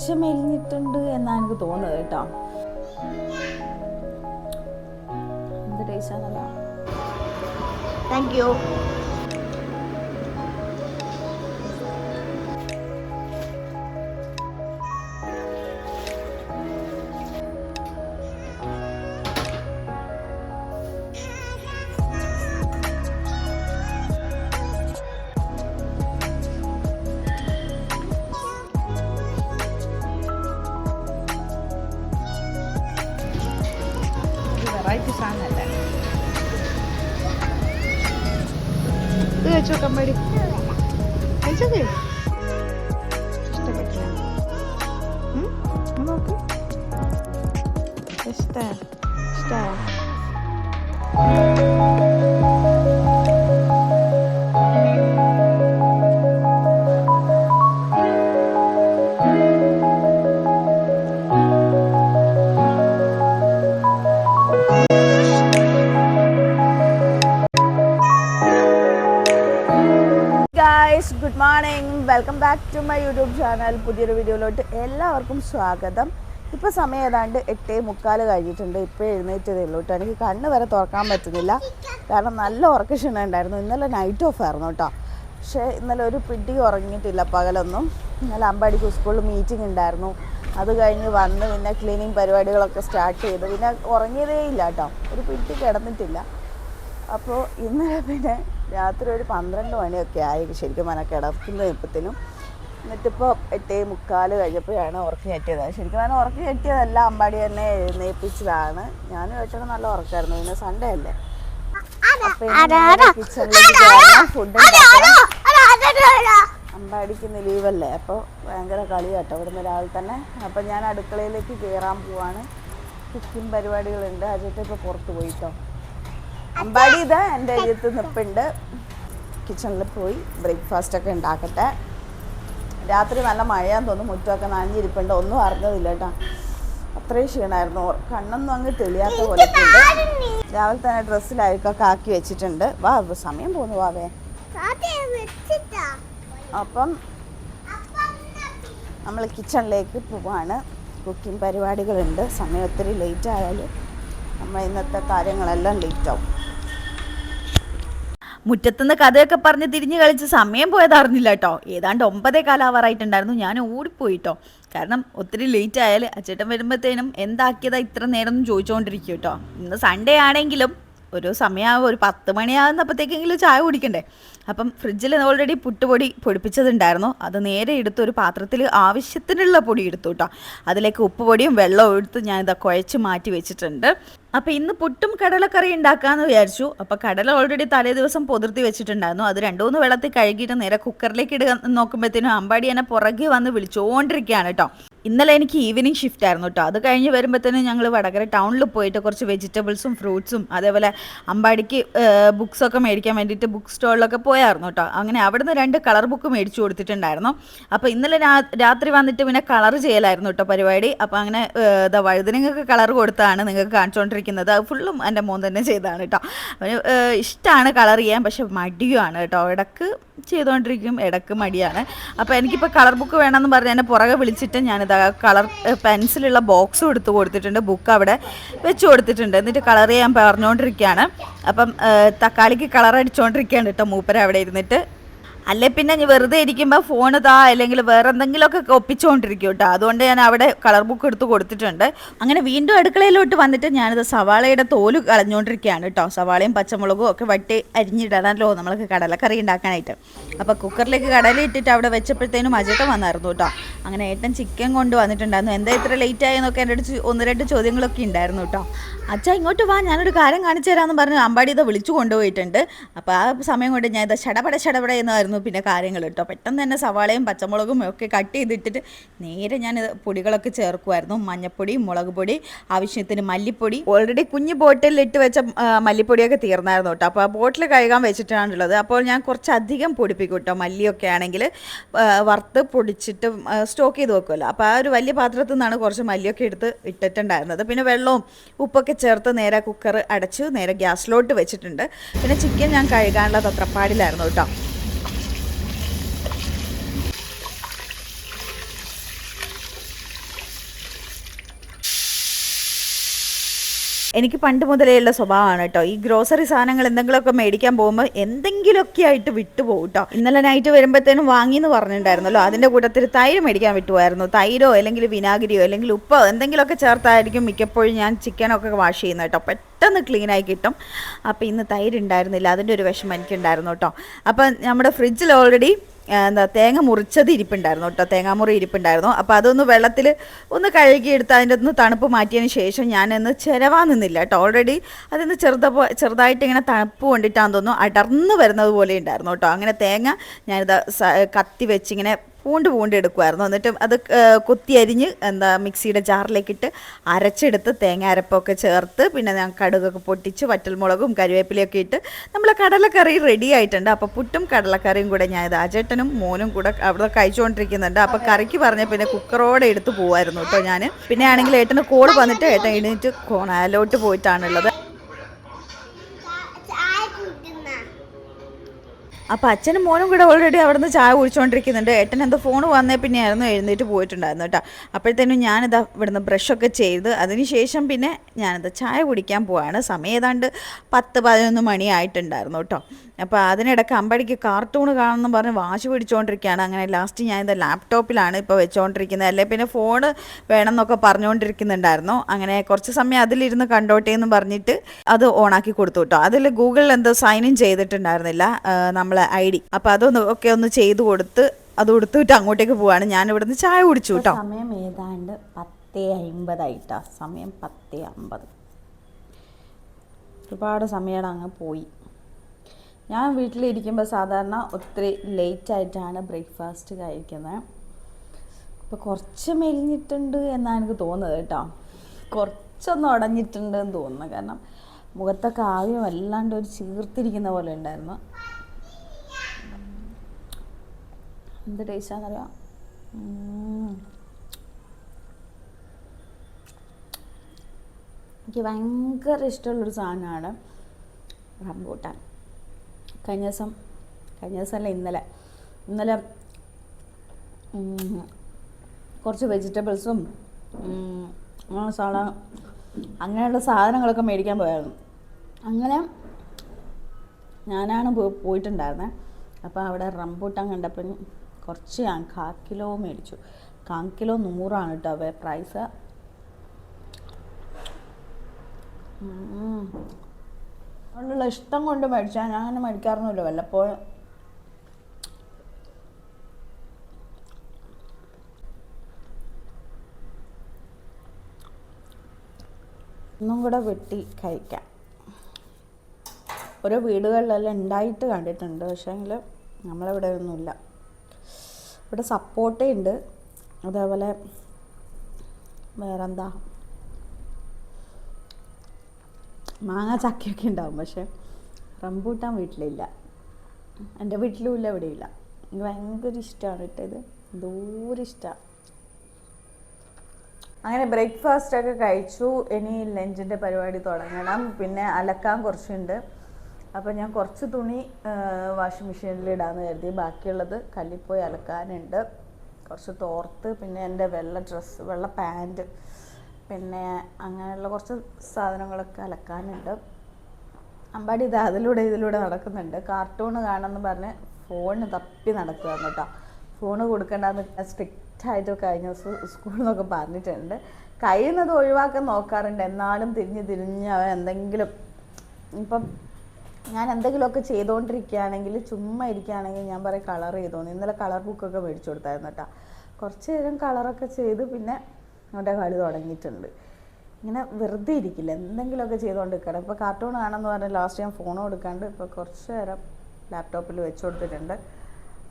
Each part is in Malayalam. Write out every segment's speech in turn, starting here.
കുറച്ച് മെലിഞ്ഞിട്ടുണ്ട് എന്നാണ് എനിക്ക് തോന്നുന്നത് കേട്ടോ. എന്ത് ടേസ്റ്റാന്നല്ല താങ്ക് യു ഇത് കഴിച്ചോ കമ്പടി കഴിച്ചോക്കെ. ഇഷ്ടപ്പെട്ടില്ല ഉം? ഒന്ന് നോക്ക്. ഇഷ്ടാ. ഇഷ്ടാ. Morning welcome back to my YouTube channel പുതിയൊരു വീഡിയോയിലോട്ട് എല്ലാവർക്കും സ്വാഗതം. ഇപ്പോൾ സമയം ഏതാണ്ട് എട്ടേ മുക്കാൽ കഴിഞ്ഞിട്ടുണ്ട്. ഇപ്പോൾ എഴുന്നേറ്റതേ ഉള്ളൂ കേട്ടോ. എനിക്ക് കണ്ണ് വരെ തുറക്കാൻ പറ്റുന്നില്ല. കാരണം നല്ല ഉറക്കക്ഷീണം ഉണ്ടായിരുന്നു. ഇന്നലെ നൈറ്റ് ഓഫ് ആയിരുന്നു കേട്ടോ. പക്ഷേ ഇന്നലെ ഒരു പിടി ഉറങ്ങിയിട്ടില്ല പകലൊന്നും. ഇന്നലെ അമ്പാടിക്ക് സ്കൂളിൽ മീറ്റിംഗ് ഉണ്ടായിരുന്നു. അത് കഴിഞ്ഞ് വന്ന് പിന്നെ ക്ലീനിങ് പരിപാടികളൊക്കെ സ്റ്റാർട്ട് ചെയ്തു. പിന്നെ ഉറങ്ങിയതേ ഇല്ല കേട്ടോ. ഒരു പിടി കിടന്നിട്ടില്ല. അപ്പോൾ ഇന്നലെ പിന്നെ രാത്രി ഒരു പന്ത്രണ്ട് മണിയൊക്കെ ആയി ശരിക്കും മന കിടക്കുന്ന ഇപ്പത്തിനും. എന്നിട്ടിപ്പോൾ എട്ടേ മുക്കാൽ കഴിഞ്ഞപ്പോഴാണ് ഉറക്കം കയറ്റിയത് ശരിക്കും പറഞ്ഞാൽ ഉറക്കം കയറ്റിയതല്ല അമ്പാടി തന്നെ എഴുന്നേൽപ്പിച്ചതാണ് ഞാനും ഏട്ടനും നല്ല ഉറക്കമായിരുന്നു പിന്നെ സൺഡേ അല്ലേ? കിച്ചണിലേക്ക് ഫുഡ് അമ്പാടിക്ക് ഇന്ന് ലീവല്ലേ അപ്പോൾ ഭയങ്കര കളി കേട്ടോ ഇവിടുന്ന് രാവിലെ തന്നെ. അപ്പോൾ ഞാൻ അടുക്കളയിലേക്ക് കയറാൻ പോവാണ്. കുക്കിംഗ് പരിപാടികളുണ്ട്. അജയ്ക്ക് ഇപ്പോൾ പുറത്ത് പോയിട്ടോ. അമ്പാടി ഇത് എന്റെ അരിയത്ത് നിൽപ്പുണ്ട് കിച്ചണിൽ പോയി ബ്രേക്ക്ഫാസ്റ്റ് ഒക്കെ ഉണ്ടാക്കട്ടെ. രാത്രി നല്ല മഴയാന്ന് തോന്നുന്നു മുറ്റമൊക്കെ നനഞ്ഞിരിപ്പുണ്ട്. ഒന്നും അറിഞ്ഞതില്ല കേട്ടോ. അത്രയും ക്ഷീണമായിരുന്നു കണ്ണൊന്നും അങ്ങ് തെളിയാത്ത പോലെ രാവിലെ തന്നെ ഡ്രസ്സിലായിട്ടൊക്കെ ആക്കി വെച്ചിട്ടുണ്ട്. വാ സമയം പോന്നു വാവേ അപ്പം നമ്മൾ കിച്ചണിലേക്ക് പോവാണ്. കുക്കിംഗ് പരിപാടികളുണ്ട്. സമയം ഒത്തിരി ലേറ്റ് ആയാലും നമ്മൾ ഇന്നത്തെ കാര്യങ്ങളെല്ലാം ലേറ്റ് ആവും. മുറ്റത്തുനിന്ന് കഥയൊക്കെ പറഞ്ഞ് തിരിഞ്ഞ് കളിച്ച് സമയം പോയത് അറിഞ്ഞില്ല കേട്ടോ ഏതാണ്ട് ഒമ്പതേ കാലാവാറായിട്ടുണ്ടായിരുന്നു ഞാൻ ഓടിപ്പോയിട്ടോ. കാരണം ഒത്തിരി ലേറ്റ് ആയാൽ അച്ചേട്ടൻ വരുമ്പോഴത്തേനും എന്താക്കിയതാ ഇത്ര നേരം എന്ന് ചോദിച്ചുകൊണ്ടിരിക്കും കേട്ടോ ഇന്ന് സൺഡേ ആണെങ്കിലും ഒരു സമയമാകും ഒരു പത്ത് മണിയാകുന്നപ്പോഴത്തേക്കെങ്കിലും ചായ കുടിക്കണ്ടേ. അപ്പം ഫ്രിഡ്ജിൽ ഓൾറെഡി പുട്ടുപൊടി പൊടിപ്പിച്ചതുണ്ടായിരുന്നു. അത് നേരെ എടുത്ത് ഒരു പാത്രത്തിൽ ആവശ്യത്തിനുള്ള പൊടി എടുത്തു കേട്ടോ അതിലേക്ക് ഉപ്പ് പൊടിയും വെള്ളവും എടുത്ത് ഞാൻ ഇതാ കുഴച്ച് മാറ്റി വെച്ചിട്ടുണ്ട്. അപ്പോൾ ഇന്ന് പുട്ടും കടലക്കറി ഉണ്ടാക്കാമെന്ന് വിചാരിച്ചു. അപ്പോൾ കടല ഓൾറെഡി തലേ ദിവസം പൊതിർത്തി വെച്ചിട്ടുണ്ടായിരുന്നു. അത് രണ്ടു മൂന്ന് വെള്ളത്തിൽ കഴുകിയിട്ട് നേരെ കുക്കറിലേക്ക് ഇടുക നോക്കുമ്പോഴത്തേനും അമ്പാടി എന്നെ പുറകെ വന്ന് വിളിച്ചുകൊണ്ടിരിക്കുകയാണ് കേട്ടോ. ഇന്നലെ എനിക്ക് ഈവനിങ് ഷിഫ്റ്റ് ആയിരുന്നു കേട്ടോ. അത് കഴിഞ്ഞ് വരുമ്പോഴത്തേനും ഞങ്ങൾ വടകര ടൗണിൽ പോയിട്ട് കുറച്ച് വെജിറ്റബിൾസും ഫ്രൂട്ട്സും അതേപോലെ അമ്പാടിക്ക് ബുക്സൊക്കെ മേടിക്കാൻ വേണ്ടിയിട്ട് ബുക്ക് സ്റ്റോളിലൊക്കെ പോയായിരുന്നു കേട്ടോ. അങ്ങനെ അവിടുന്ന് രണ്ട് കളർ ബുക്ക് മേടിച്ചു കൊടുത്തിട്ടുണ്ടായിരുന്നു. അപ്പോൾ ഇന്നലെ രാത്രി വന്നിട്ട് പിന്നെ കളർ ചെയ്യലായിരുന്നു കേട്ടോ പരിപാടി. അപ്പോൾ അങ്ങനെ ഇതാ കളർ കൊടുത്താണ് നിങ്ങൾക്ക് കാണിച്ചുകൊണ്ടിരിക്കുന്നത് അത് ഫുള്ളും എന്റെ മോൻ തന്നെ ചെയ്താണ് കേട്ടോ അവന് ഇഷ്ടമാണ് കളർ ചെയ്യാൻ പക്ഷെ മടിയുമാണ് കേട്ടോ ഇടയ്ക്ക് ചെയ്തുകൊണ്ടിരിക്കും ഇടയ്ക്ക് മടിയാണ്. അപ്പോൾ എനിക്കിപ്പോൾ കളർ ബുക്ക് വേണമെന്ന് പറഞ്ഞ് എന്നെ പുറകെ വിളിച്ചിട്ട് ഞാനിതാ കളർ പെൻസിലുള്ള ബോക്സും എടുത്ത് കൊടുത്തിട്ടുണ്ട്. ബുക്ക് അവിടെ വെച്ച് കൊടുത്തിട്ടുണ്ട്. എന്നിട്ട് കളർ ചെയ്യാൻ പറഞ്ഞുകൊണ്ടിരിക്കുകയാണ് അപ്പം തക്കാളിക്ക് കളർ അടിച്ചുകൊണ്ടിരിക്കുകയാണ് കേട്ടോ മൂപ്പര അവിടെ ഇരുന്നിട്ട്. അല്ലെ പിന്നെ ഞാൻ വെറുതെ ഇരിക്കുമ്പോൾ ഫോൺ താ അല്ലെങ്കിൽ വേറെ എന്തെങ്കിലുമൊക്കെ ഒപ്പിച്ചുകൊണ്ടിരിക്കും കേട്ടോ അതുകൊണ്ട് ഞാൻ അവിടെ കളർ ബുക്ക് എടുത്ത് കൊടുത്തിട്ടുണ്ട്. അങ്ങനെ വീണ്ടും അടുക്കളയിലോട്ട് വന്നിട്ട് ഞാനിത് സവാളയുടെ തോൽ കളഞ്ഞുകൊണ്ടിരിക്കുകയാണ് കേട്ടോ. സവാളയും പച്ചമുളകും ഒക്കെ വട്ടി അരിഞ്ഞിടാനല്ലോ നമ്മൾക്ക് കടലക്കറി ഉണ്ടാക്കാനായിട്ട്. അപ്പോൾ കുക്കറിലേക്ക് കടല ഇട്ടിട്ട് അവിടെ വെച്ചപ്പോഴത്തേനും അജയട്ടൻ വന്നായിരുന്നു കേട്ടോ. അങ്ങനെ ഏട്ടൻ ചിക്കൻ കൊണ്ട് വന്നിട്ടുണ്ടായിരുന്നു എന്താ ഇത്ര ലേറ്റ് ആയെന്നൊക്കെ എന്റെ അടുത്ത് ഒന്ന് രണ്ട് ചോദ്യങ്ങളൊക്കെ ഉണ്ടായിരുന്നു കേട്ടോ. അച്ഛാ ഇങ്ങോട്ട് വാ ഞാനൊരു കാര്യം കാണിച്ചു തരാമെന്ന് പറഞ്ഞ് അമ്പാടി ഇത് വിളിച്ചു കൊണ്ടുപോയിട്ടുണ്ട്. അപ്പോൾ ആ സമയം കൊണ്ട് ഞാൻ ഇത് ഷടപട ഷടപട എന്നായിരുന്നു പിന്നെ കാര്യങ്ങൾ കേട്ടോ. പെട്ടെന്ന് തന്നെ സവാളയും പച്ചമുളകും ഒക്കെ കട്ട് ചെയ്തിട്ടിട്ട് നേരെ ഞാൻ പൊടികളൊക്കെ ചേർക്കുമായിരുന്നു മഞ്ഞപ്പൊടി മുളക് പൊടി ആവശ്യത്തിന് മല്ലിപ്പൊടി. ഓൾറെഡി കുഞ്ഞു ബോട്ടിലിൽ ഇട്ട് വെച്ച മല്ലിപ്പൊടിയൊക്കെ തീർന്നായിരുന്നു കേട്ടോ. അപ്പോൾ ആ ബോട്ടിൽ കഴുകാൻ വെച്ചിട്ടാണുള്ളത്. അപ്പോൾ ഞാൻ കുറച്ചധികം പൊടിപ്പിക്കും കേട്ടോ. മല്ലിയൊക്കെ ആണെങ്കിൽ വറുത്ത് പൊടിച്ചിട്ട് സ്റ്റോക്ക് ചെയ്ത് വെക്കുമല്ലോ അപ്പോൾ ആ ഒരു വലിയ പാത്രത്തിൽ നിന്നാണ് കുറച്ച് മല്ലിയൊക്കെ എടുത്ത് ഇട്ടിട്ടുണ്ടായിരുന്നത്. പിന്നെ വെള്ളവും ഉപ്പൊക്കെ ചേർത്ത് നേരെ കുക്കർ അടച്ച് നേരെ ഗ്യാസിലോട്ട് വെച്ചിട്ടുണ്ട്. പിന്നെ ചിക്കൻ ഞാൻ കഴുകാനുള്ള തത്രപ്പാടിലായിരുന്നു കേട്ടോ. എനിക്ക് പണ്ട് മുതലേ ഉള്ള സ്വഭാവമാണ് കേട്ടോ. ഈ ഗ്രോസറി സാധനങ്ങൾ എന്തെങ്കിലുമൊക്കെ മേടിക്കാൻ പോകുമ്പോൾ എന്തെങ്കിലുമൊക്കെ ആയിട്ട് വിട്ടുപോകും കേട്ടോ ഇന്നലെ നൈറ്റ് വരുമ്പോഴത്തേനും വാങ്ങി എന്ന് പറഞ്ഞിട്ടുണ്ടായിരുന്നല്ലോ. അതിന്റെ കൂട്ടത്തിൽ തൈര് മേടിക്കാൻ വിട്ടുപോയായിരുന്നു. തൈരോ അല്ലെങ്കിൽ വിനാഗിരിയോ അല്ലെങ്കിൽ ഉപ്പോ എന്തെങ്കിലുമൊക്കെ ചേർത്തായിരിക്കും മിക്കപ്പോഴും ഞാൻ ചിക്കനൊക്കെ വാഷ് ചെയ്യുന്നത് കേട്ടോ. പെട്ടെന്ന് ക്ലീൻ ആയി കിട്ടും. അപ്പോൾ ഇന്ന് തൈര് ഉണ്ടായിരുന്നില്ല. അതിന്റെ ഒരു വിഷമം എനിക്കുണ്ടായിരുന്നു കേട്ടോ. അപ്പം നമ്മുടെ ഫ്രിഡ്ജിൽ ഓൾറെഡി എന്താ തേങ്ങ മുറിച്ചത് ഇരിപ്പുണ്ടായിരുന്നു കേട്ടോ. തേങ്ങാമുറി ഇരിപ്പുണ്ടായിരുന്നു. അപ്പോൾ അതൊന്ന് വെള്ളത്തിൽ ഒന്ന് കഴുകിയെടുത്ത് അതിന്റെ ഒന്ന് തണുപ്പ് മാറ്റിയതിന് ശേഷം ഞാനൊന്ന് ചിരവാൻ നിന്നില്ല കേട്ടോ. ഓൾറെഡി അതിന്ന് ചെറുത ചെറുതായിട്ട് ഇങ്ങനെ തണുപ്പ് കൊണ്ടിട്ടാന്ന് തോന്നുന്നു. അടർന്ന് വരുന്നത് പോലെ ഉണ്ടായിരുന്നു കേട്ടോ. അങ്ങനെ തേങ്ങ ഞാനിത് കത്തി വെച്ചിങ്ങനെ പൂണ്ട് പൂണ്ട് എടുക്കുമായിരുന്നു എന്നിട്ട് അത് കൊത്തി അരിഞ്ഞ് എന്താ മിക്സിയുടെ ജാറിലേക്കിട്ട് അരച്ചെടുത്ത് തേങ്ങ അരപ്പൊക്കെ ചേർത്ത് പിന്നെ ഞാൻ കടുകൊക്കെ പൊട്ടിച്ച് വറ്റൽമുളകും കരിവേപ്പിലയൊക്കെ ഇട്ട് നമ്മളെ കടലക്കറി റെഡി ആയിട്ടുണ്ട്. അപ്പോൾ പുട്ടും കടലക്കറിയും കൂടെ ഞാൻ ഇത് അജേട്ടനും മോനും കൂടെ അവിടെ കഴിച്ചുകൊണ്ടിരിക്കുന്നുണ്ട്. അപ്പോൾ കറിക്ക് പറഞ്ഞ പിന്നെ കുക്കറോടെ എടുത്ത് പോകുമായിരുന്നു കേട്ടോ ഞാൻ പിന്നെ ആണെങ്കിൽ ഏട്ടന് കോൾ വന്നിട്ട് ഏട്ടൻ എഴുന്നേറ്റ് കോണാലോട്ട് പോയിട്ടാണുള്ളത്. അപ്പോൾ അച്ഛനും മോനും കൂടെ ഓൾറെഡി അവിടുന്ന് ചായ കുടിച്ചുകൊണ്ടിരിക്കുന്നുണ്ട് ഏട്ടൻ എന്തോ ഫോൺ വന്നേ പിന്നെയായിരുന്നു എഴുന്നേറ്റ് പോയിട്ടുണ്ടായിരുന്നു കേട്ടോ. അപ്പോഴത്തേനും ഞാനിതാ ഇവിടുന്ന് ബ്രഷൊക്കെ ചെയ്ത് അതിനുശേഷം പിന്നെ ഞാനിത് ചായ കുടിക്കാൻ പോവാണ്. സമയം ഏതാണ്ട് പത്ത് പതിനൊന്ന് മണി ആയിട്ടുണ്ടായിരുന്നു കേട്ടോ. അപ്പോൾ അതിനിടയ്ക്ക് അമ്പടിക്ക് കാർട്ടൂൺ കാണുമെന്ന് പറഞ്ഞ് വാശി പിടിച്ചുകൊണ്ടിരിക്കുകയാണ് അങ്ങനെ ലാസ്റ്റ് ഞാൻ ഇത് ലാപ്ടോപ്പിലാണ് ഇപ്പോൾ വെച്ചുകൊണ്ടിരിക്കുന്നത് അല്ലെ പിന്നെ ഫോൺ വേണമെന്നൊക്കെ പറഞ്ഞുകൊണ്ടിരിക്കുന്നുണ്ടായിരുന്നു അങ്ങനെ കുറച്ച് സമയം അതിലിരുന്ന് കണ്ടോട്ടെ എന്ന് പറഞ്ഞിട്ട് അത് ഓണാക്കി കൊടുത്തു കേട്ടോ. അതിൽ ഗൂഗിളിൽ എന്തോ സൈൻ ഇൻ ചെയ്തിട്ടുണ്ടായിരുന്നില്ല. ആ, നമ്മളെ ഐ ഡി. അപ്പോൾ അതൊന്ന് ഒക്കെ ഒന്ന് ചെയ്ത് കൊടുത്ത് അത് കൊടുത്തിട്ട് അങ്ങോട്ടേക്ക് പോവാണ്. ഞാൻ ഇവിടുന്ന് ചായ കുടിച്ചു കേട്ടോ സമയം ഏതാണ്ട് പത്തേ അമ്പതായിട്ടാ സമയം പത്തേ അമ്പത്. ഒരുപാട് സമയം അങ്ങ് പോയി. ഞാൻ വീട്ടിലിരിക്കുമ്പോൾ സാധാരണ ഒത്തിരി ലേറ്റ് ആയിട്ടാണ് ബ്രേക്ക്ഫാസ്റ്റ് കഴിക്കുന്നത് ഇപ്പോൾ കുറച്ച് മെലിഞ്ഞിട്ടുണ്ട് എന്നാണ് എനിക്ക് തോന്നുന്നത് കേട്ടോ. കുറച്ചൊന്ന് ഉടഞ്ഞിട്ടുണ്ട് എന്ന് തോന്നുന്നു. കാരണം മുഖത്തൊക്കെ ആവിയും വല്ലാണ്ട് ഒരു ചീർത്തിരിക്കുന്ന പോലെ ഉണ്ടായിരുന്നു. എന്ത് ടേസ്റ്റാണെന്നറിയാം എനിക്ക് ഭയങ്കര ഇഷ്ടമുള്ളൊരു സാധനമാണ് റംബൂട്ടാൻ. കഴിഞ്ഞ ദിവസം കഴിഞ്ഞ ദിവസമല്ല ഇന്നലെ. ഇന്നലെ കുറച്ച് വെജിറ്റബിൾസും സാധനം അങ്ങനെയുള്ള സാധനങ്ങളൊക്കെ മേടിക്കാൻ പോയായിരുന്നു. അങ്ങനെ ഞാനാണ് പോയിട്ടുണ്ടായിരുന്നത് അപ്പോൾ അവിടെ റംബൂട്ടാൻ കണ്ടപ്പോൾ കുറച്ച് ഞാൻ കാ കിലോ മേടിച്ചു. കാ കിലോ നൂറാണ് കേട്ടോ അവ പ്രൈസ് അതുകൊണ്ടുള്ള ഇഷ്ടം കൊണ്ട് മേടിച്ചാൽ ഞാൻ അങ്ങനെ മേടിക്കാറൊന്നുമില്ല. വല്ലപ്പോഴും. ഒന്നും കൂടെ വെട്ടി കഴിക്കാം. ഓരോ വീടുകളിലെല്ലാം ഉണ്ടായിട്ട് കണ്ടിട്ടുണ്ട്. പക്ഷേങ്കിൽ നമ്മളിവിടെ ഒന്നുമില്ല ഇവിടെ സപ്പോർട്ടേ ഉണ്ട്. അതേപോലെ വേറെന്താ? മാങ്ങ ചക്കയൊക്കെ ഉണ്ടാവും പക്ഷെ റംബൂട്ടാൻ വീട്ടിലില്ല. എന്റെ വീട്ടിലും ഇല്ല ഇവിടെ ഇല്ല. എനിക്ക് ഭയങ്കര ഇഷ്ടമാണ് ഇട്ടത്. ദൂരെ ഇഷ്ടമാണ് അങ്ങനെ ബ്രേക്ക്ഫാസ്റ്റ് ഒക്കെ കഴിച്ചു. ഇനി ലഞ്ചിന്റെ പരിപാടി തുടങ്ങണം. പിന്നെ അലക്കാൻ കുറച്ചുണ്ട്. അപ്പോൾ ഞാൻ കുറച്ച് തുണി വാഷിംഗ് മെഷീനിൽ ഇടാമെന്ന് കരുതി. ബാക്കിയുള്ളത് കല്ലിൽ പോയി അലക്കാനുണ്ട്. കുറച്ച് തോർത്ത് പിന്നെ എന്റെ വെള്ള ഡ്രസ്സ് വെള്ള പാന്റ് പിന്നെ അങ്ങനെയുള്ള കുറച്ച് സാധനങ്ങളൊക്കെ അലക്കാനുണ്ട്. അമ്പാടി ഇത് അതിലൂടെ ഇതിലൂടെ നടക്കുന്നുണ്ട്. കാർട്ടൂൺ കാണുമെന്ന് പറഞ്ഞ് ഫോണ് തപ്പി നടക്കുകയാണ് കേട്ടോ. ഫോണ് കൊടുക്കേണ്ടെന്ന് സ്ട്രിക്റ്റ് ആയിട്ട് കഴിഞ്ഞ ദിവസം സ്കൂളിൽ നിന്നൊക്കെ പറഞ്ഞിട്ടുണ്ട്. കഴിയുന്നത് ഒഴിവാക്കാൻ നോക്കാറുണ്ട്. എന്നാലും തിരിഞ്ഞ് തിരിഞ്ഞ് അവൻ എന്തെങ്കിലും ഇപ്പം ഞാൻ എന്തെങ്കിലുമൊക്കെ ചെയ്തുകൊണ്ടിരിക്കുകയാണെങ്കിൽ ചുമ്മാ ഇരിക്കുകയാണെങ്കിൽ ഞാൻ പറയും കളർ ചെയ്തോന്ന്. ഇന്നലെ കളർ ബുക്കൊക്കെ മേടിച്ചു കൊടുത്തായിരുന്നു കേട്ടോ. കുറച്ച് നേരം കളറൊക്കെ ചെയ്ത് പിന്നെ അവന്റെ കളി തുടങ്ങിയിട്ടുണ്ട്. ഇങ്ങനെ വെറുതെ ഇരിക്കില്ല. എന്തെങ്കിലുമൊക്കെ ചെയ്തുകൊണ്ട് നിൽക്കണം ഇപ്പോൾ കാർട്ടൂൺ കാണാമെന്ന് പറഞ്ഞാൽ ലാസ്റ്റ് ഞാൻ ഫോൺ കൊടുക്കാണ്ട് ഇപ്പോൾ കുറച്ച് നേരം ലാപ്ടോപ്പിൽ വെച്ച് കൊടുത്തിട്ടുണ്ട്.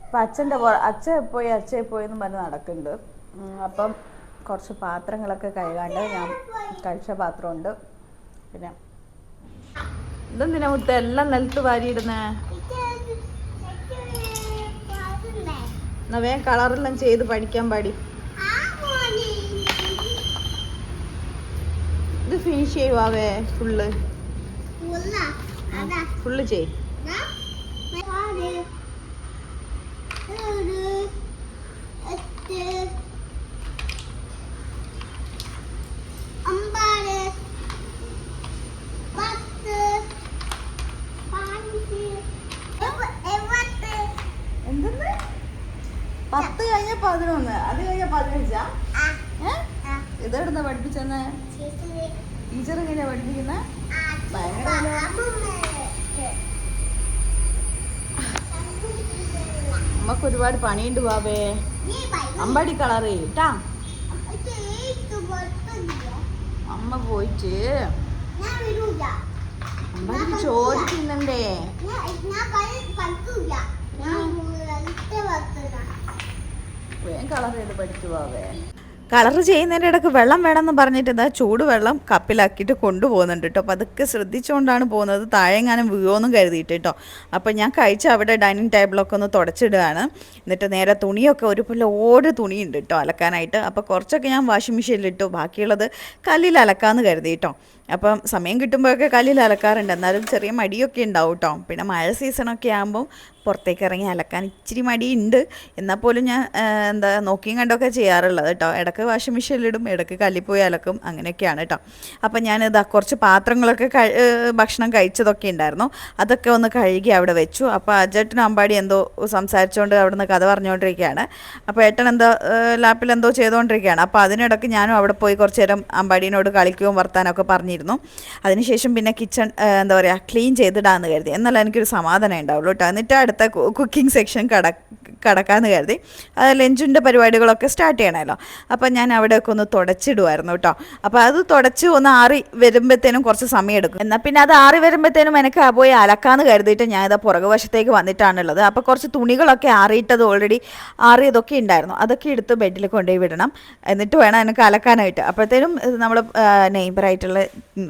അപ്പം അച്ഛന്റെ അച്ഛ പോയി അച്ഛ പോയി എന്ന് പറഞ്ഞ് നടക്കുന്നുണ്ട്. അപ്പം കുറച്ച് പാത്രങ്ങളൊക്കെ കഴുകാണ്ട് ഞാൻ കഴിച്ച പാത്രമുണ്ട്. പിന്നെ ഇതെന്തിനാ മുത്ത എല്ലാം നിലത്ത് വാരിയിടുന്നേ? എന്നാ വേഗം കളറെല്ലാം ചെയ്ത് പഠിക്കാൻ പാടി. ഇത് ഫിനിഷ് ചെയ്യുവാവേ ഫുള്ള് ഫുള്ള് ചെയ് പതിനൊന്ന്. അത് കഴിഞ്ഞ പതിനഞ്ച? ഇതെവിടുന്ന പഠിപ്പിച്ചെന്ന്? ടീച്ചർ എങ്ങനെയാ പഠിപ്പിക്കുന്ന? നമുക്ക് ഒരുപാട് പണിയുണ്ട് ബാബേ. അമ്പടി കളർ ചെയ്യട്ടാ അമ്മ പോയിട്ട് അമ്പടിക്ക് ചോദിക്കുന്നുണ്ടേ. തിന്നണ്ടേ വേഗം കളർ ചെയ്ത് പഠിച്ചു ബാബേ. കളർ ചെയ്യുന്നതിന്റെ ഇടയ്ക്ക് വെള്ളം വേണമെന്ന് പറഞ്ഞിട്ട് എന്താ ചൂട് വെള്ളം കപ്പിലാക്കിയിട്ട് കൊണ്ടുപോകുന്നുണ്ട് കേട്ടോ. അപ്പോൾ അതൊക്കെ ശ്രദ്ധിച്ചുകൊണ്ടാണ് പോകുന്നത്. താഴെങ്ങാനും വീഴുമെന്നും കരുതിയിട്ട് കേട്ടോ. അപ്പോൾ ഞാൻ കഴിച്ച അവിടെ ഡൈനിങ് ടേബിളൊക്കെ ഒന്ന് തുടച്ചിടുകയാണ്. എന്നിട്ട് നേരെ തുണിയൊക്കെ ഒരു ലോഡ് തുണിയുണ്ട് കേട്ടോ അലക്കാനായിട്ട്. അപ്പോൾ കുറച്ചൊക്കെ ഞാൻ വാഷിംഗ് മെഷീനിലിട്ടു ബാക്കിയുള്ളത് കല്ലിൽ അലക്കാമെന്ന് കരുതി കേട്ടോ. അപ്പം സമയം കിട്ടുമ്പോഴൊക്കെ കല്ലിൽ അലക്കാറുണ്ട്. എന്നാലും ചെറിയ മടിയൊക്കെ ഉണ്ടാവും കേട്ടോ. പിന്നെ മഴ സീസണൊക്കെ ആകുമ്പോൾ പുറത്തേക്ക് ഇറങ്ങി അലക്കാൻ ഇച്ചിരി മടിയുണ്ട്. എന്നാൽ പോലും ഞാൻ എന്താ നോക്കിയും കണ്ടൊക്കെ ചെയ്യാറുള്ളത് കേട്ടോ. ഇടയ്ക്ക് വാഷിംഗ് മെഷീനിലിടും ഇടയ്ക്ക് കല്ലിൽ പോയി അലക്കും അങ്ങനെയൊക്കെയാണ് കേട്ടോ അപ്പം ഞാൻ ഇതാ കുറച്ച് പാത്രങ്ങളൊക്കെ ഭക്ഷണം കഴിച്ചതൊക്കെ ഉണ്ടായിരുന്നു അതൊക്കെ ഒന്ന് കഴുകി അവിടെ വെച്ചു. അപ്പോൾ അജേട്ടനും അമ്പാടി എന്തോ സംസാരിച്ചുകൊണ്ട് അവിടെ നിന്ന് കഥ പറഞ്ഞുകൊണ്ടിരിക്കുകയാണ് അപ്പോൾ ഏട്ടൻ എന്തോ ലാപ്പിൽ എന്തോ ചെയ്തുകൊണ്ടിരിക്കുകയാണ് അപ്പോൾ അതിനിടയ്ക്ക് ഞാനും അവിടെ പോയി കുറച്ച് നേരം അമ്പാടീനോട് കളിക്കുകയും വർത്താനമൊക്കെ പറഞ്ഞിരുന്നു. അതിനുശേഷം പിന്നെ കിച്ചൺ എന്താ പറയുക ക്ലീൻ ചെയ്തിടാന്ന് കരുതി. എന്നാലും എനിക്കൊരു സമാധാനം ഉണ്ടാവുള്ളൂ കേട്ടോ എന്നിട്ട് അടുത്ത കുക്കിംഗ് സെക്ഷൻ കട കടക്കാമെന്ന് കരുതി. അത് ലഞ്ചിന്റെ പരിപാടികളൊക്കെ സ്റ്റാർട്ട് ചെയ്യണമല്ലോ അപ്പം ഞാൻ അവിടെയൊക്കെ ഒന്ന് തുടച്ചിടുമായിരുന്നു കേട്ടോ. അപ്പോൾ അത് തുടച്ച് ഒന്ന് ആറി വരുമ്പോഴത്തേനും കുറച്ച് സമയം എടുക്കും. എന്നാൽ പിന്നെ അത് ആറി വരുമ്പോഴത്തേനും എനിക്ക് പോയി അലക്കാമെന്ന് കരുതിയിട്ട് ഞാൻ ഇതാ പുറകു വശത്തേക്ക് വന്നിട്ടാണുള്ളത്. അപ്പോൾ കുറച്ച് തുണികളൊക്കെ ആറിയിട്ടത് ഓൾറെഡി ആറിയതൊക്കെ ഉണ്ടായിരുന്നു. അതൊക്കെ എടുത്ത് ബെഡിൽ കൊണ്ടുപോയി വിടണം. എന്നിട്ട് വേണം എനിക്ക് അലക്കാനായിട്ട്. അപ്പോഴത്തേനും നമ്മൾ നെയ്ബറായിട്ടുള്ള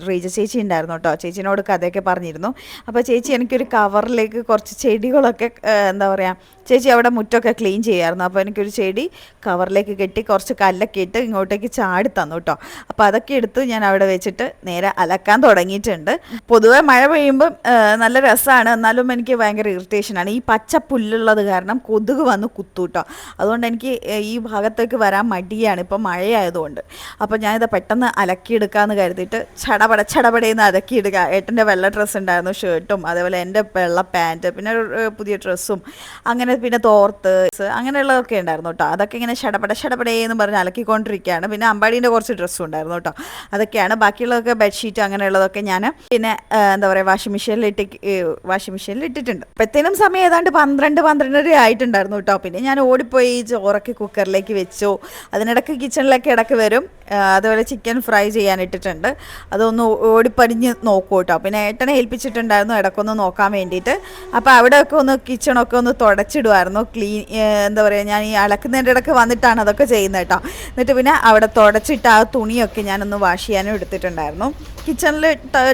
റീജ ചേച്ചി ഉണ്ടായിരുന്നു കേട്ടോ. ചേച്ചിനോട് കഥയൊക്കെ പറഞ്ഞിരുന്നു. അപ്പോൾ ചേച്ചി എനിക്കൊരു കവറിലേക്ക് കുറച്ച് ചെടികളൊക്കെ എന്താ പറയുക ചേച്ചി അവിടെ മുറ്റമൊക്കെ ക്ലീൻ ചെയ്യായിരുന്നു. അപ്പോൾ എനിക്കൊരു ചെടി കവറിലേക്ക് കെട്ടി കുറച്ച് കല്ലൊക്കെ ഇട്ട് ഇങ്ങോട്ടേക്ക് ചാടി തന്നു കേട്ടോ. അപ്പോൾ അതൊക്കെ എടുത്ത് ഞാൻ അവിടെ വെച്ചിട്ട് നേരെ അലക്കാൻ തുടങ്ങിയിട്ടുണ്ട്. പൊതുവെ മഴ പെയ്യുമ്പം നല്ല രസമാണ്. എന്നാലും എനിക്ക് ഭയങ്കര ഇറിറ്റേഷനാണ് ഈ പച്ച പുല്ലുള്ളത് കാരണം കൊതുക് വന്ന് കുത്തു കേട്ടോ. അതുകൊണ്ട് എനിക്ക് ഈ ഭാഗത്തേക്ക് വരാൻ മടിയാണ്. ഇപ്പം മഴയായതുകൊണ്ട്. അപ്പോൾ ഞാനിത് പെട്ടെന്ന് അലക്കിയെടുക്കാമെന്ന് കരുതിയിട്ട് ചടപട ചടപടയെന്ന് അലക്കിയെടുക്കുക ഏട്ടന്റെ വെള്ള ഡ്രസ്സ് ഉണ്ടായിരുന്നു ഷർട്ടും അതേപോലെ എന്റെ വെള്ള പാന്റ് പിന്നെ ഒരു, പുതിയ ഡ്രസ്സും. അങ്ങനെ പിന്നെ തോർത്ത് അങ്ങനെയുള്ളതൊക്കെ ഉണ്ടായിരുന്നു കേട്ടോ അതൊക്കെ ഇങ്ങനെ ഷടപട ഷടപടയെന്ന് പറഞ്ഞ് അലക്കിക്കൊണ്ടിരിക്കുകയാണ്. പിന്നെ അമ്പാടീന്റെ കുറച്ച് ഡ്രസ്സും ഉണ്ടായിരുന്നു കേട്ടോ അതൊക്കെയാണ്. ബാക്കിയുള്ളതൊക്കെ ബെഡ്ഷീറ്റ് അങ്ങനെയുള്ളതൊക്കെ ഞാൻ പിന്നെ എന്താ പറയുക വാഷിംഗ് മെഷീനിൽ ഇട്ട് വാഷിംഗ് മെഷീനിൽ ഇട്ടിട്ടുണ്ട്. അപ്പോഴത്തേനും സമയം ഏതാണ്ട് പന്ത്രണ്ട് പന്ത്രണ്ടര ആയിട്ടുണ്ടായിരുന്നു കേട്ടോ പിന്നെ ഞാൻ ഓടിപ്പോയി ചോറൊക്കെ കുക്കറിലേക്ക് വെച്ചു. അതിനിടയ്ക്ക് കിച്ചണിലേക്ക് ഇടയ്ക്ക് വരും. അതുപോലെ ചിക്കൻ ഫ്രൈ ചെയ്യാൻ ഇട്ടിട്ടുണ്ട്. അതൊന്ന് ഓടിപ്പടിഞ്ഞ് നോക്കൂ കേട്ടോ പിന്നെ ഏട്ടനെ ഏൽപ്പിച്ചിട്ടുണ്ടായിരുന്നു ഇടയ്ക്കൊന്ന് നോക്കാൻ വേണ്ടിയിട്ട്. അപ്പോൾ അവിടെയൊക്കെ ഒന്ന് കിച്ചണൊക്കെ ഒന്ന് തുടച്ചിടുമായിരുന്നു ക്ലീൻ എന്താ പറയുക ഞാൻ ഈ അലക്കുന്നതിന്റെ ഇടയ്ക്ക് വന്നിട്ടാണ് അതൊക്കെ ചെയ്യുന്നത് കേട്ടോ. എന്നിട്ട് പിന്നെ അവിടെ തുടച്ചിട്ട് ആ തുണിയൊക്കെ ഞാനൊന്ന് വാഷ് ചെയ്യാനും എടുത്തിട്ടുണ്ടായിരുന്നു. കിച്ചണിൽ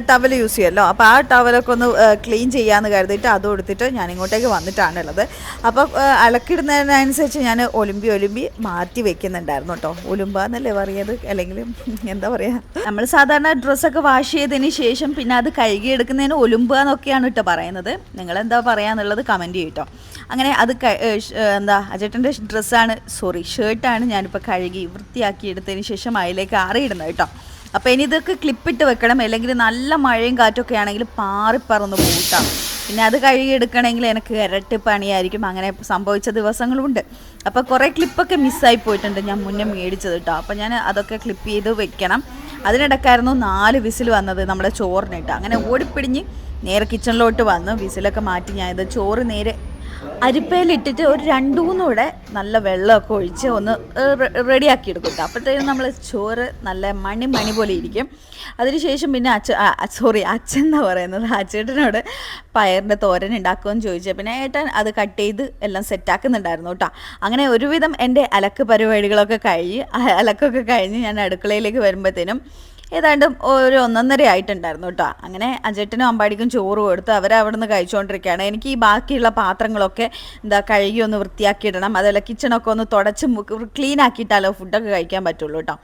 ടവൽ യൂസ് ചെയ്യുമല്ലോ അപ്പോൾ ആ ടവലൊക്കെ ഒന്ന് ക്ലീൻ ചെയ്യാമെന്ന് കരുതിയിട്ട് അതും എടുത്തിട്ട് ഞാൻ ഇങ്ങോട്ടേക്ക് വന്നിട്ടാണുള്ളത് അപ്പോൾ അലക്കിടുന്നതിനനുസരിച്ച് ഞാൻ ഒലുമ്പി ഒലുമ്പി മാറ്റി വെക്കുന്നുണ്ടായിരുന്നു കേട്ടോ. ഒലുമ്പ എന്നല്ലേ പറയുന്നത് അല്ലെങ്കിൽ എന്താ പറയുക നമ്മൾ സാധാരണ ഡ്രസ്സൊക്കെ വാഷ് ചെയ്തതിന് ശേഷം പിന്നെ അത് കഴുകിയെടുക്കുന്നതിന് ഒലുമ്പ എന്നൊക്കെയാണ് കേട്ടോ പറയുന്നത്. നിങ്ങളെന്താ പറയുക എന്നുള്ളത് കമന്റ് ചെയ്യും കേട്ടോ അങ്ങനെ അത് എന്താ അജേട്ടന്റെ ഡ്രസ്സാണ്. സോറി ഷർട്ടാണ് ഞാനിപ്പോൾ കഴുകി വൃത്തിയാക്കി എടുത്തതിന് ശേഷം അതിലേക്ക് ആറിയിടുന്നത് കേട്ടോ. അപ്പോൾ ഇനി ഇതൊക്കെ ക്ലിപ്പിട്ട് വെക്കണം. അല്ലെങ്കിൽ നല്ല മഴയും കാറ്റൊക്കെ ആണെങ്കിൽ പാറിപ്പറന്ന് പോട്ടാം പിന്നെ അത് കഴുകി കഴുകിയെടുക്കണമെങ്കിൽ എനിക്ക് ഇരട്ടി പണിയായിരിക്കും. അങ്ങനെ സംഭവിച്ച ദിവസങ്ങളുണ്ട് അപ്പോൾ കുറേ ക്ലിപ്പൊക്കെ മിസ്സായി പോയിട്ടുണ്ട് ഞാൻ മുന്നേ മേടിച്ചത് കേട്ടോ. അപ്പോൾ ഞാൻ അതൊക്കെ ക്ലിപ്പ് ചെയ്ത് വെക്കണം. അതിനിടക്കായിരുന്നു നാല് വിസിൽ വന്നത് നമ്മുടെ ചോറിനിട്ട് അങ്ങനെ ഓടിപ്പിടിഞ്ഞ് നേരെ കിച്ചണിലോട്ട് വന്ന്. വിസിലൊക്കെ മാറ്റി ഞാൻ ഇത് ചോറ് നേരെ അരിപ്പയിലിട്ടിട്ട് ഒരു രണ്ടു നല്ല വെള്ളമൊക്കെ ഒഴിച്ച് ഒന്ന് റെഡിയാക്കി എടുക്കും അപ്പോഴത്തേക്കും നമ്മൾ ചോറ് നല്ല മണി മണി പോലെ ഇരിക്കും. അതിനുശേഷം പിന്നെ അച്ഛ സോറി അച്ഛൻ എന്നാ പറയുന്നത്? അച്ഛേട്ടനോട് പയറിന്റെ തോരൻ ഉണ്ടാക്കുമെന്ന് ചോദിച്ചു. പിന്നെ ഏട്ടൻ അത് കട്ട് ചെയ്ത് എല്ലാം സെറ്റാക്കുന്നുണ്ടായിരുന്നു കേട്ടോ അങ്ങനെ ഒരുവിധം എന്റെ അലക്ക് പരിപാടികളൊക്കെ കഴിഞ്ഞ് അലക്കൊക്കെ കഴിഞ്ഞ് ഞാൻ അടുക്കളയിലേക്ക് വരുമ്പോഴത്തേനും ഏതാണ്ട് ഒരു ഒന്നൊന്നര ആയിട്ടുണ്ടായിരുന്നു കേട്ടോ. അങ്ങനെ അജേട്ടനും അമ്പാടിക്കും ചോറ് കൊടുത്ത് അവരവിടെ നിന്ന് കഴിച്ചുകൊണ്ടിരിക്കുകയാണ് എനിക്ക് ഈ ബാക്കിയുള്ള പാത്രങ്ങളൊക്കെ എന്താ കഴുകി ഒന്ന് വൃത്തിയാക്കിയിടണം. അതുപോലെ കിച്ചണൊക്കെ ഒന്ന് തുടച്ച് ക്ലീൻ ആക്കിയിട്ടാലോ ഫുഡൊക്കെ കഴിക്കാൻ പറ്റുള്ളൂ കേട്ടോ.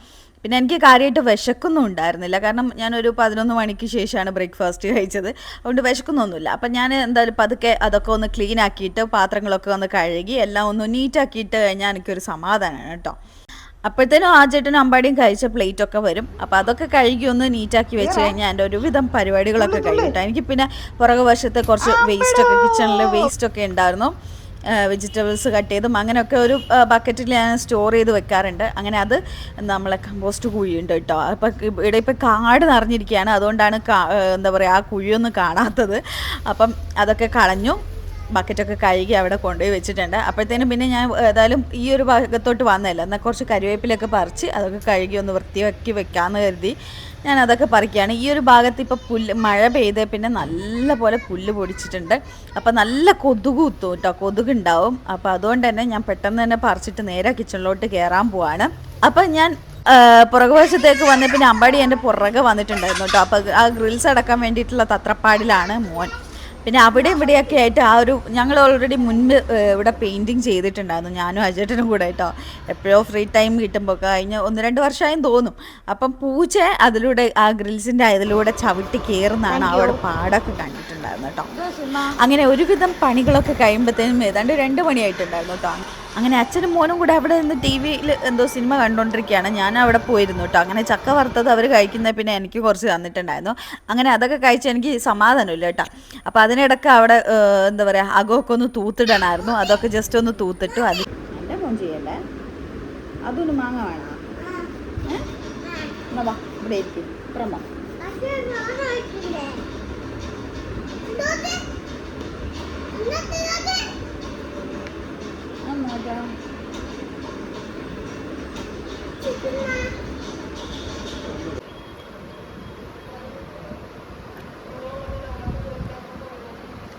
പിന്നെ എനിക്ക് കാര്യമായിട്ട് വിശക്കൊന്നും ഉണ്ടായിരുന്നില്ല. കാരണം ഞാനൊരു പതിനൊന്ന് മണിക്ക് ശേഷമാണ് ബ്രേക്ക്ഫാസ്റ്റ് കഴിച്ചത്. അതുകൊണ്ട് വിശക്കുന്നൊന്നുമില്ല. അപ്പം ഞാൻ എന്തായാലും പതുക്കെ അതൊക്കെ ഒന്ന് ക്ലീൻ ആക്കിയിട്ട് പാത്രങ്ങളൊക്കെ ഒന്ന് കഴുകി എല്ലാം ഒന്ന് നീറ്റാക്കിയിട്ട് കഴിഞ്ഞാൽ എനിക്കൊരു സമാധാനമാണ് കേട്ടോ. അപ്പോഴത്തേനും ആ ചേട്ടനും അമ്പാടിയും കഴിച്ച പ്ലേറ്റ് ഒക്കെ വരും. അപ്പൊ അതൊക്കെ കഴുകി ഒന്ന് നീറ്റാക്കി വെച്ച് കഴിഞ്ഞാൽ എന്റെ ഒരുവിധം പരിപാടികളൊക്കെ കഴിഞ്ഞിട്ടാ എനിക്ക് പിന്നെ പുറകു വശത്തെ കുറച്ച് വേസ്റ്റ് ഒക്കെ കിച്ചണിൽ വേസ്റ്റ് ഒക്കെ ഉണ്ടായിരുന്നു വെജിറ്റബിൾസ് കട്ട് ചെയ്തും അങ്ങനെയൊക്കെ ഒരു ബക്കറ്റിൽ ഞാൻ സ്റ്റോർ ചെയ്ത് വെക്കാറുണ്ട്. അങ്ങനെ അത് നമ്മളെ കമ്പോസ്റ്റ് കുഴിയുണ്ട് കേട്ടോ. അപ്പം ഇവിടെ ഇപ്പം കാട് നിറഞ്ഞിരിക്കുകയാണ്. അതുകൊണ്ടാണ് എന്താ പറയുക ആ കുഴിയൊന്നും കാണാത്തത്. അപ്പം അതൊക്കെ കളഞ്ഞു. ബക്കറ്റൊക്കെ കഴുകി അവിടെ കൊണ്ടുപോയി വെച്ചിട്ടുണ്ട്. അപ്പോഴത്തേനും പിന്നെ ഞാൻ ഏതായാലും ഈ ഒരു ഭാഗത്തോട്ട് വന്നതല്ല. എന്നാൽ കുറച്ച് കരുവേപ്പിലൊക്കെ പറിച്ച് അതൊക്കെ കഴുകി ഒന്ന് വൃത്തിയാക്കി വെക്കാമെന്ന് കരുതി ഞാൻ അതൊക്കെ പറിക്കുകയാണ്. ഈ ഒരു ഭാഗത്ത് ഇപ്പോൾ പുല്ല് മഴ പെയ്ത് പിന്നെ നല്ല പോലെ പുല്ല് പൊടിച്ചിട്ടുണ്ട്. അപ്പോൾ നല്ല കൊതുക് കുത്തും കേട്ടോ. കൊതുകുണ്ടാവും അപ്പോൾ അതുകൊണ്ട് തന്നെ ഞാൻ പെട്ടെന്ന് തന്നെ പറിച്ചിട്ട് നേരെ കിച്ചണിലോട്ട് കയറാൻ പോവാണ്. അപ്പം ഞാൻ പുറകു പുറകുവശത്തേക്ക് വന്ന് പിന്നെ അമ്പാടി എന്റെ പുറകെ വന്നിട്ടുണ്ടായിരുന്നു കേട്ടോ. അപ്പോൾ ആ ഗ്രിൽസ് അടക്കാൻ വേണ്ടിയിട്ടുള്ള തത്രപ്പാടിലാണ് മോൻ. പിന്നെ അവിടെ ഇവിടെയൊക്കെ ആയിട്ട് ആ ഒരു ഞങ്ങൾ ഓൾറെഡി മുൻപ് ഇവിടെ പെയിന്റിങ് ചെയ്തിട്ടുണ്ടായിരുന്നു. ഞാനും അജേട്ടനും കൂടെ കേട്ടോ എപ്പോഴോ ഫ്രീ ടൈം കിട്ടുമ്പോൾ കഴിഞ്ഞ ഒന്ന് രണ്ട് വർഷമായും തോന്നും. അപ്പം പൂച്ച അതിലൂടെ ആ ഗ്രിൽസിന്റെ അതിലൂടെ ചവിട്ടി കയറുന്നതാണ് അവിടെ പാടൊക്കെ കണ്ടിട്ടുണ്ടായിരുന്നു കേട്ടോ. അങ്ങനെ ഒരുവിധം പണികളൊക്കെ കഴിയുമ്പോഴത്തേനും ഏതാണ്ട് രണ്ട് മണിയായിട്ടുണ്ടായിരുന്നു കേട്ടോ. അങ്ങനെ അച്ഛനും മോനും കൂടെ അവിടെ നിന്ന് ടി വിയിൽ എന്തോ സിനിമ കണ്ടുകൊണ്ടിരിക്കുകയാണ് ഞാൻ അവിടെ പോയിരുന്നു കേട്ടോ. അങ്ങനെ ചക്ക വറുത്തത് അവർ കഴിക്കുന്ന പിന്നെ എനിക്ക് കുറച്ച് തന്നിട്ടുണ്ടായിരുന്നു. അങ്ങനെ അതൊക്കെ കഴിച്ച് എനിക്ക് സമാധാനമില്ല കേട്ടോ. അപ്പോൾ അതിനിടയ്ക്ക് അവിടെ എന്താ പറയുക അകമൊക്കെ ഒന്ന് തൂത്തിടണമായിരുന്നു അതൊക്കെ ജസ്റ്റ് ഒന്ന് തൂത്തിട്ടു അത് എന്റെ ഫോൺ ചെയ്യണ്ടേ അതൊന്ന് മാങ്ങ വേണം? ഇവിടെ ഇരിക്കും. ഇപ്പുറം വാ.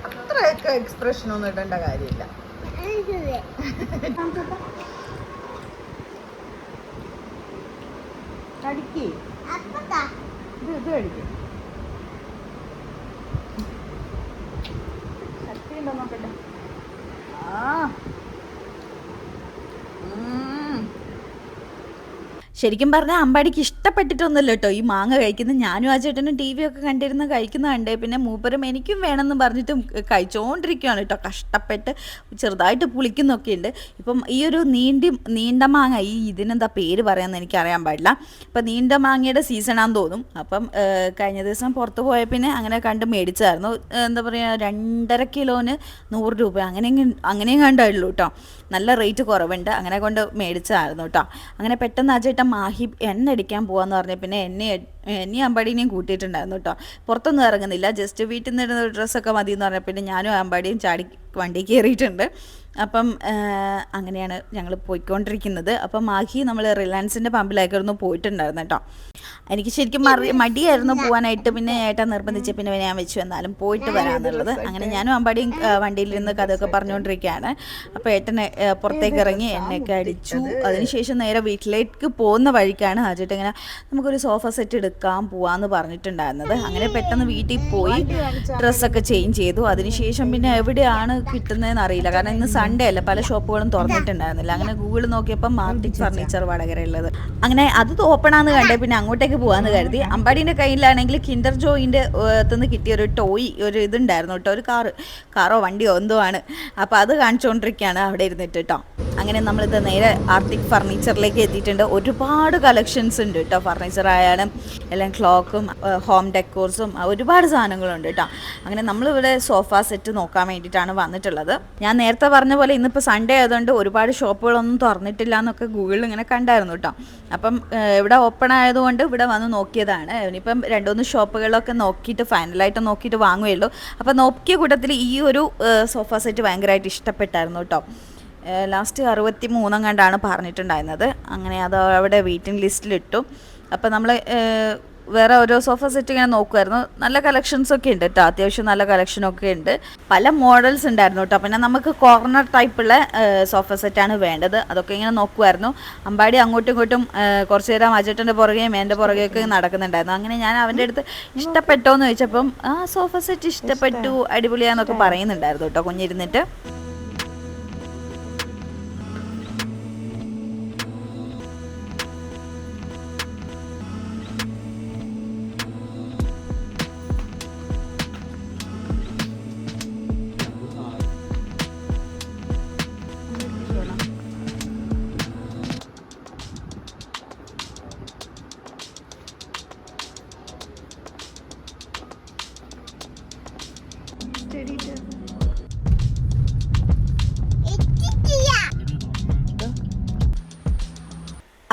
അത്രയൊക്കെ എക്സ്പ്രഷൻ ഒന്നും ഇടേണ്ട കാര്യമില്ല. ഉണ്ടോ നോക്കട്ടെ? ആ. ശരിക്കും പറഞ്ഞാൽ അമ്പാടിക്ക് ഇഷ്ടപ്പെട്ടിട്ടൊന്നുമില്ല കേട്ടോ. ഈ മാങ്ങ കഴിക്കുന്നത് ഞാനും ആ ചേട്ടനും ടി വി ഒക്കെ കണ്ടിരുന്ന് കഴിക്കുന്ന കണ്ടേ. പിന്നെ മൂപ്പരും എനിക്കും വേണമെന്ന് പറഞ്ഞിട്ടും കഴിച്ചുകൊണ്ടിരിക്കുകയാണ് കേട്ടോ. കഷ്ടപ്പെട്ട് ചെറുതായിട്ട് പുളിക്കുന്നൊക്കെ ഉണ്ട്. ഇപ്പം ഈ ഒരു നീണ്ടി നീണ്ട മാങ്ങ ഈ ഇതിനെന്താ പേര് പറയാമെന്ന് എനിക്ക് അറിയാൻ പാടില്ല. ഇപ്പം നീണ്ട മാങ്ങയുടെ സീസണാന്ന് തോന്നും. അപ്പം കഴിഞ്ഞ ദിവസം പുറത്ത് പോയ പിന്നെ അങ്ങനെ കണ്ട് മേടിച്ചായിരുന്നു. എന്താ പറയുക രണ്ടര കിലോന് നൂറ് രൂപ. അങ്ങനെ അങ്ങനെയും കണ്ടായിരുന്നു കേട്ടോ. നല്ല റേറ്റ് കുറവുണ്ട്. അങ്ങനെ കൊണ്ട് മേടിച്ചതായിരുന്നു കേട്ടോ അങ്ങനെ പെട്ടെന്ന് ആ ചേട്ടൻ മാഹി എണ്ണ അടിക്കാൻ പോവാന്ന് പറഞ്ഞ പിന്നെ എന്നെ എന്നെ അമ്പാടിനെയും കൂട്ടിയിട്ടുണ്ടായിരുന്നു കേട്ടോ പുറത്തൊന്നും ഇറങ്ങുന്നില്ല. ജസ്റ്റ് വീട്ടിൽ നിന്ന് ഇടുന്ന ഡ്രസ്സൊക്കെ മതി എന്ന് പറഞ്ഞ പിന്നെ ഞാനും അമ്പാടിയും ചാടി വണ്ടി കയറിയിട്ടുണ്ട് അപ്പം അങ്ങനെയാണ് ഞങ്ങൾ പോയിക്കൊണ്ടിരിക്കുന്നത്. അപ്പം മാഹി നമ്മൾ റിലയൻസിന്റെ പമ്പിലേക്കായിരുന്നു പോയിട്ടുണ്ടായിരുന്നു കേട്ടോ. എനിക്ക് ശരിക്കും മറി മടിയായിരുന്നു പോകാനായിട്ട് പിന്നെ ഏട്ടൻ നിർബന്ധിച്ച് പിന്നെ ഞാൻ വെച്ചു. എന്നാലും പോയിട്ട് വരാമെന്നുള്ളത് അങ്ങനെ ഞാനും അമ്പാടിയും വണ്ടിയിലിരുന്ന് കഥയൊക്കെ പറഞ്ഞുകൊണ്ടിരിക്കുകയാണ് അപ്പോൾ ഏട്ടനെ പുറത്തേക്ക് ഇറങ്ങി എണ്ണയൊക്കെ അടിച്ചു. അതിനുശേഷം നേരെ വീട്ടിലേക്ക് പോകുന്ന വഴിക്കാണ് ഹാജിട്ട് ഇങ്ങനെ നമുക്കൊരു സോഫ സെറ്റ് എടുക്കാൻ പോവാന്ന് പറഞ്ഞിട്ടുണ്ടായിരുന്നത്. അങ്ങനെ പെട്ടെന്ന് വീട്ടിൽ പോയി ഡ്രസ്സൊക്കെ ചേഞ്ച് ചെയ്തു. അതിനുശേഷം പിന്നെ എവിടെയാണ് കിട്ടുന്നതെന്ന് അറിയില്ല. കാരണം ഇന്ന് സൺഡേ അല്ല? പല ഷോപ്പുകളും തുറന്നിട്ടുണ്ടായിരുന്നില്ല. അങ്ങനെ ഗൂഗിൾ നോക്കിയപ്പോൾ മാർട്ടിക് ഫർണിച്ചർ വടകരയുള്ളത് അങ്ങനെ അത് ഓപ്പൺ ആണെന്ന് കണ്ടേ പിന്നെ അങ്ങോട്ടേക്ക് പോകാന്ന് കരുതി. അമ്പാടിന്റെ കയ്യിലാണെങ്കിൽ കിൻഡർ ജോയിന്റെ നിന്ന് കിട്ടിയ ഒരു ടോയ് ഒരു ഇതുണ്ടായിരുന്നു കേട്ടോ. ഒരു കാറ് കാറോ വണ്ടിയോ എന്തോ ആണ്. അപ്പോൾ അത് കാണിച്ചുകൊണ്ടിരിക്കുകയാണ് അവിടെ ഇരുന്നിട്ട് കേട്ടോ. അങ്ങനെ നമ്മളിത് നേരെ ആർട്ടിക് ഫർണിച്ചറിലേക്ക് എത്തിയിട്ടുണ്ട്. ഒരുപാട് കളക്ഷൻസ് ഉണ്ട് കേട്ടോ. ഫർണിച്ചർ ആയാലും എല്ലാം ക്ലോക്കും ഹോം ഡെക്കോർസും ഒരുപാട് സാധനങ്ങളുണ്ട് കേട്ടോ. അങ്ങനെ നമ്മളിവിടെ സോഫ സെറ്റ് നോക്കാൻ വേണ്ടിയിട്ടാണ് വന്നിട്ടുള്ളത്. ഞാൻ നേരത്തെ പറഞ്ഞ പോലെ ഇന്നിപ്പോൾ സൺഡേ ആയതുകൊണ്ട് ഒരുപാട് ഷോപ്പുകളൊന്നും തുറന്നിട്ടില്ല എന്നൊക്കെ ഗൂഗിളിൽ ഇങ്ങനെ കണ്ടായിരുന്നു കേട്ടോ അപ്പം ഇവിടെ ഓപ്പൺ ആയതുകൊണ്ട് ഇവിടെ വന്ന് നോക്കിയതാണ്. ഇനിയിപ്പം രണ്ടുമൂന്ന് ഷോപ്പുകളൊക്കെ നോക്കിയിട്ട് ഫൈനലായിട്ട് നോക്കിയിട്ട് വാങ്ങുകയുള്ളൂ. അപ്പം നോക്കിയ കൂട്ടത്തിൽ ഈ ഒരു സോഫ സെറ്റ് ഭയങ്കരമായിട്ട് ഇഷ്ടപ്പെട്ടായിരുന്നു കേട്ടോ ലാസ്റ്റ് അറുപത്തി മൂന്നും കണ്ടാണ് പറഞ്ഞിട്ടുണ്ടായിരുന്നത്. അങ്ങനെ അത് അവിടെ വെയിറ്റിംഗ് ലിസ്റ്റിലിട്ടു അപ്പോൾ നമ്മൾ വേറെ ഓരോ സോഫ സെറ്റ് ഇങ്ങനെ നോക്കുമായിരുന്നു നല്ല കളക്ഷൻസ് ഒക്കെ ഉണ്ട് കേട്ടോ അത്യാവശ്യം നല്ല കളക്ഷൻ ഒക്കെ ഉണ്ട്. പല മോഡൽസ് ഉണ്ടായിരുന്നു കേട്ടോ പിന്നെ നമുക്ക് കോർണർ ടൈപ്പുള്ള സോഫ സെറ്റാണ് വേണ്ടത്. അതൊക്കെ ഇങ്ങനെ നോക്കുമായിരുന്നു അമ്പാടി അങ്ങോട്ടും ഇങ്ങോട്ടും കുറച്ച് നേരം അജട്ടന്റെ പുറകെയും എന്റെ പുറകെയൊക്കെ നടക്കുന്നുണ്ടായിരുന്നു. അങ്ങനെ ഞാൻ അവന്റെ അടുത്ത് ഇഷ്ടപ്പെട്ടോ എന്ന് ചോദിച്ചപ്പം ആ സോഫ സെറ്റ് ഇഷ്ടപ്പെട്ടു അടിപൊളിയാന്നൊക്കെ പറയുന്നുണ്ടായിരുന്നു കേട്ടോ കുഞ്ഞിരുന്നിട്ട്.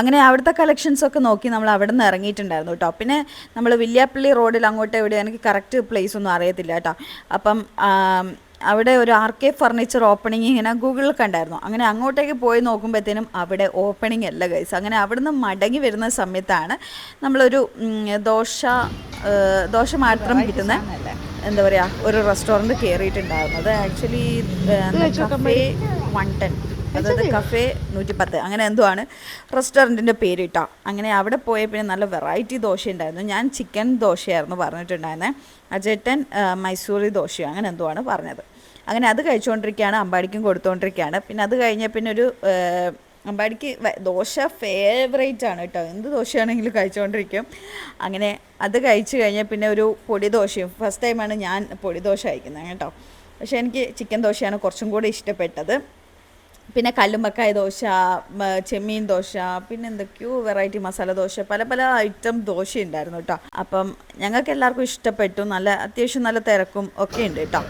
അങ്ങനെ അവിടുത്തെ കളക്ഷൻസ് ഒക്കെ നോക്കി നമ്മൾ അവിടെ നിന്ന് ഇറങ്ങിയിട്ടുണ്ടായിരുന്നു കേട്ടോ. പിന്നെ നമ്മൾ വില്യാപ്പള്ളി റോഡിൽ അങ്ങോട്ട് എവിടെ എനിക്ക് കറക്റ്റ് പ്ലേസ് ഒന്നും അറിയത്തില്ല കേട്ടോ. അപ്പം അവിടെ ഒരു ആർ കെ ഫർണിച്ചർ ഓപ്പണിംഗ് ഇങ്ങനെ ഗൂഗിളിൽ കണ്ടായിരുന്നു. അങ്ങനെ അങ്ങോട്ടേക്ക് പോയി നോക്കുമ്പോഴത്തേനും അവിടെ ഓപ്പണിംഗ് അല്ല ഗൈസ് അങ്ങനെ അവിടുന്ന് മടങ്ങി വരുന്ന സമയത്താണ് നമ്മളൊരു ദോശ ദോശ മാത്രം കിട്ടുന്ന. എന്താ പറയുക ഒരു റെസ്റ്റോറന്റ് കയറിയിട്ടുണ്ടായിരുന്നത് ആക്ച്വലി കഫേ വൺ ടെൻ അതായത് കഫേ നൂറ്റിപ്പത്ത്. അങ്ങനെ എന്തോ ആണ് റെസ്റ്റോറന്റിന്റെ പേര് കേട്ടോ അങ്ങനെ അവിടെ പോയ പിന്നെ നല്ല വെറൈറ്റി ദോശ ഉണ്ടായിരുന്നു ഞാൻ ചിക്കൻ ദോശയായിരുന്നു പറഞ്ഞിട്ടുണ്ടായിരുന്നത് അജേട്ടൻ മൈസൂറി ദോശയോ അങ്ങനെ എന്തോ ആണ് പറഞ്ഞത്. അങ്ങനെ അത് കഴിച്ചുകൊണ്ടിരിക്കുകയാണ്. അമ്പാടിക്കും കൊടുത്തുകൊണ്ടിരിക്കുകയാണ്. പിന്നെ അത് കഴിഞ്ഞ പിന്നെ ഒരു അമ്പാടിക്ക് ദോശ ഫേവറേറ്റ് ആണ് കേട്ടോ. എന്ത് ദോശയാണെങ്കിലും കഴിച്ചുകൊണ്ടിരിക്കും. അങ്ങനെ അത് കഴിച്ചു കഴിഞ്ഞാൽ പിന്നെ ഒരു പൊടി ദോശയും. ഫസ്റ്റ് ടൈമാണ് ഞാൻ പൊടി ദോശ കഴിക്കുന്നത് കേട്ടോ. പക്ഷേ എനിക്ക് ചിക്കൻ ദോശയാണ് കുറച്ചും കൂടി ഇഷ്ടപ്പെട്ടത്. പിന്നെ കല്ലുമ്പക്കായ ദോശ ചെമ്മീൻ ദോശ പിന്നെ എന്തൊക്കെയോ വെറൈറ്റി മസാല ദോശ പല പല ഐറ്റം ദോശ ഉണ്ടായിരുന്നു കേട്ടോ. അപ്പം ഞങ്ങൾക്ക് എല്ലാവർക്കും ഇഷ്ടപ്പെട്ടു. നല്ല അത്യാവശ്യം നല്ല തിരക്കും ഒക്കെ ഉണ്ട് കേട്ടോ.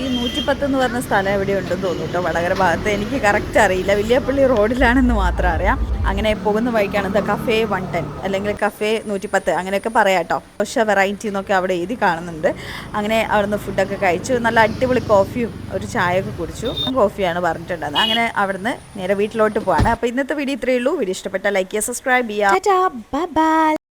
ഈ- നൂറ്റിപ്പത്ത് എന്ന് പറഞ്ഞ സ്ഥലം എവിടെയുണ്ടെന്ന് തോന്നുന്നു കേട്ടോ. വടകര ഭാഗത്ത് എനിക്ക് കറക്റ്റ് അറിയില്ല. വലിയപ്പള്ളി റോഡിലാണെന്ന് മാത്രം അറിയാം. അങ്ങനെ പോകുന്ന വഴിക്കാണ് ദ കഫേ വൺ ടെൻ അല്ലെങ്കിൽ കഫേ നൂറ്റിപ്പത്ത് അങ്ങനെയൊക്കെ പറയാം കേട്ടോ. ദോശ വെറൈറ്റി എന്നൊക്കെ അവിടെ എഴുതി കാണുന്നുണ്ട്. അങ്ങനെ അവിടുന്ന് ഫുഡൊക്കെ കഴിച്ചു. നല്ല അടിപൊളി കോഫിയും ഒരു ചായയൊക്കെ കുടിച്ചു. കോഫിയാണ് പറഞ്ഞിട്ടുണ്ടായിരുന്നത് അങ്ങനെ അവിടുന്ന് നേരെ വീട്ടിലോട്ട് പോവാണ്. അപ്പോൾ ഇന്നത്തെ വീഡിയോ ഇത്രയേ ഉള്ളൂ. വീഡിയോ ഇഷ്ടപ്പെട്ടാൽ ലൈക്ക് ചെയ്യുക സബ്സ്ക്രൈബ് ചെയ്യുക. ബൈ